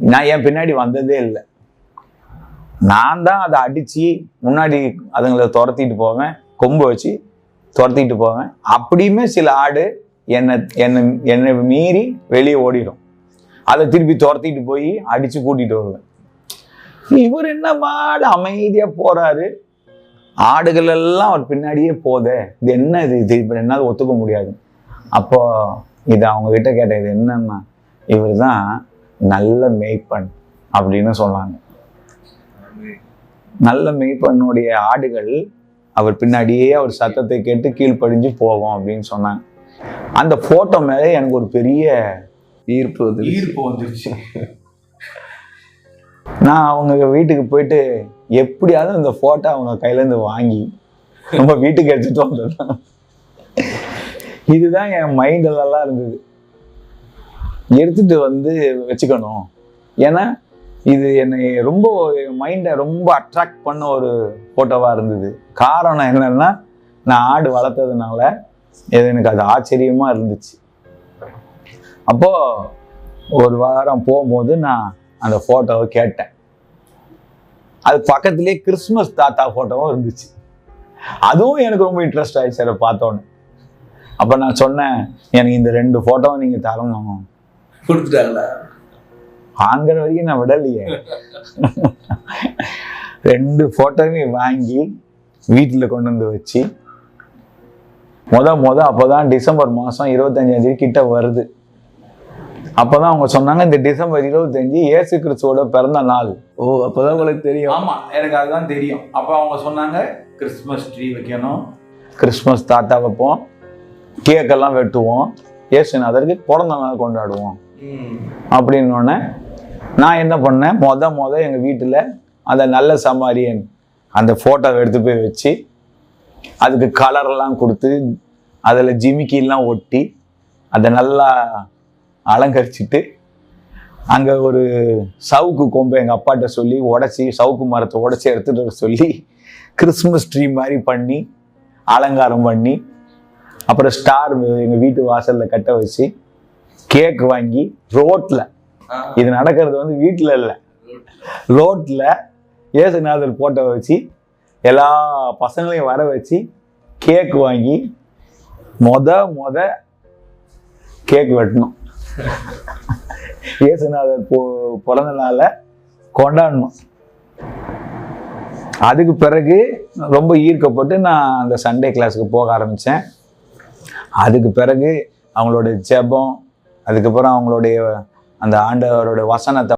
நான் என் பின்னாடி வந்ததே இல்லை. நான் தான் அதை அடித்து முன்னாடி அதுங்களை துரத்திட்டு போவேன் கொம்பு வச்சு துரத்திட்டு போவேன். அப்படியுமே சில ஆடு என்னை என்னை என்னை மீறி வெளியே ஓடிடும். அதை திருப்பி துரத்திட்டு போய் அடித்து கூட்டிகிட்டு வருவேன். இவர் என்ன மாடு அமைதியாக போகிறாரு ஆடுகள் எல்லாம் அவர் பின்னாடியே போதே. இது என்ன இது? இது இப்போ என்னால் ஒத்துக்க முடியாது. அப்போ இது அவங்க கிட்ட கேட்டேன் இது என்னன்னா இவர் தான் நல்ல மேய்ப்பன் அப்படின்னு சொன்னாங்க. நல்ல மேய்ப்பனுடைய ஆடுகள் அவர் பின்னாடியே அவர் சத்தத்தை கேட்டு கீழ்ப்படிஞ்சு போவோம் அப்படின்னு சொன்னாங்க. அந்த போட்டோ மேலே எனக்கு ஒரு பெரிய ஈர்ப்பு வந்து ஈர்ப்பு வந்துருச்சு. நான் அவங்க வீட்டுக்கு போயிட்டு எப்படியாவது அந்த போட்டோ அவங்க கையிலேருந்து வாங்கி நம்ம வீட்டுக்கு எடுத்துட்டு வந்துடலாம். இதுதான் என் மைண்டிலலாம் இருந்தது. எடுத்துட்டு வந்து வச்சுக்கணும். ஏன்னா இது என்னை ரொம்ப மைண்டை ரொம்ப அட்ராக்ட் பண்ண ஒரு ஃபோட்டோவாக இருந்தது. காரணம் என்னன்னா நான் ஆடு வளர்த்ததுனால இது எனக்கு அது ஆச்சரியமாக இருந்துச்சு. அப்போது ஒரு வாரம் போகும்போது நான் அந்த ஃபோட்டோவை கேட்டேன். அது பக்கத்துலேயே கிறிஸ்மஸ் தாத்தா ஃபோட்டோவும் இருந்துச்சு. அதுவும் எனக்கு ரொம்ப இன்ட்ரெஸ்ட் ஆயிடுச்சு அதை பார்த்தோன்னே. அப்போ நான் சொன்னேன் எனக்கு இந்த ரெண்டு ஃபோட்டோவும் நீங்கள் தரணும். கொடுத்துட்டாங்களா? வாங்குற வரைக்கும் நான் விடலையே. ரெண்டு ஃபோட்டோவையும் வாங்கி வீட்டில் கொண்டு வந்து வச்சு முத முத அப்போதான் டிசம்பர் மாதம் இருபத்தஞ்சாம் தேதி கிட்ட வருது. அப்போதான் அவங்க சொன்னாங்க இந்த டிசம்பர் இருபத்தஞ்சு இயேசு கிறிஸ்துவோட பிறந்த நாள். ஓ அப்பதான் உங்களுக்கு தெரியும். ஆமா எனக்கு அதுதான் தெரியும். அப்போ அவங்க சொன்னாங்க கிறிஸ்மஸ் ட்ரீ வைக்கணும். கிறிஸ்மஸ் தாத்தா வைப்போம் கேக்கெல்லாம் வெட்டுவோம் இயேசுநாதருக்கு பிறந்த நாள் கொண்டாடுவோம். அப்படின்னோடனே நான் என்ன பண்ணேன்? மொத மொத எங்கள் வீட்டில் அந்த நல்ல சமாரியன் அந்த ஃபோட்டோவை எடுத்து போய் வச்சு அதுக்கு கலர்லாம் கொடுத்து அதில் ஜிமிக்கிலாம் ஒட்டி அதை நல்லா அலங்கரிச்சிட்டு அங்கே ஒரு சவுக்கு கொம்பை எங்கள் அப்பாட்ட சொல்லி உடச்சி சவுக்கு மரத்தை உடச்சி எடுத்துகிட்டு வர சொல்லி கிறிஸ்மஸ் ட்ரீ மாதிரி பண்ணி அலங்காரம் பண்ணி அப்புறம் ஸ்டார் எங்கள் வீட்டு வாசலில் கட்ட வச்சு கேக் வாங்கி ரோட்டில் இது நடக்கிறது வந்து வீட்டில் இல்லை. ரோட்டில் ஏசுநாதர் போட்டோ வச்சு எல்லா பசங்களையும் வர வச்சு கேக் வாங்கி மொத மொத கேக் வெட்டணும். ஏசுநாதர் பொ பிறந்த நாளை கொண்டாடணும். அதுக்கு பிறகு ரொம்ப ஈர்க்கப்பட்டு நான் அந்த சண்டே கிளாஸுக்கு போக ஆரம்பித்தேன் அதுக்கு பிறகு அவங்களோட ஜெபம் அதுக்கப்புறம் அவங்களுடைய அந்த ஆண்டவரோட வசனத்தை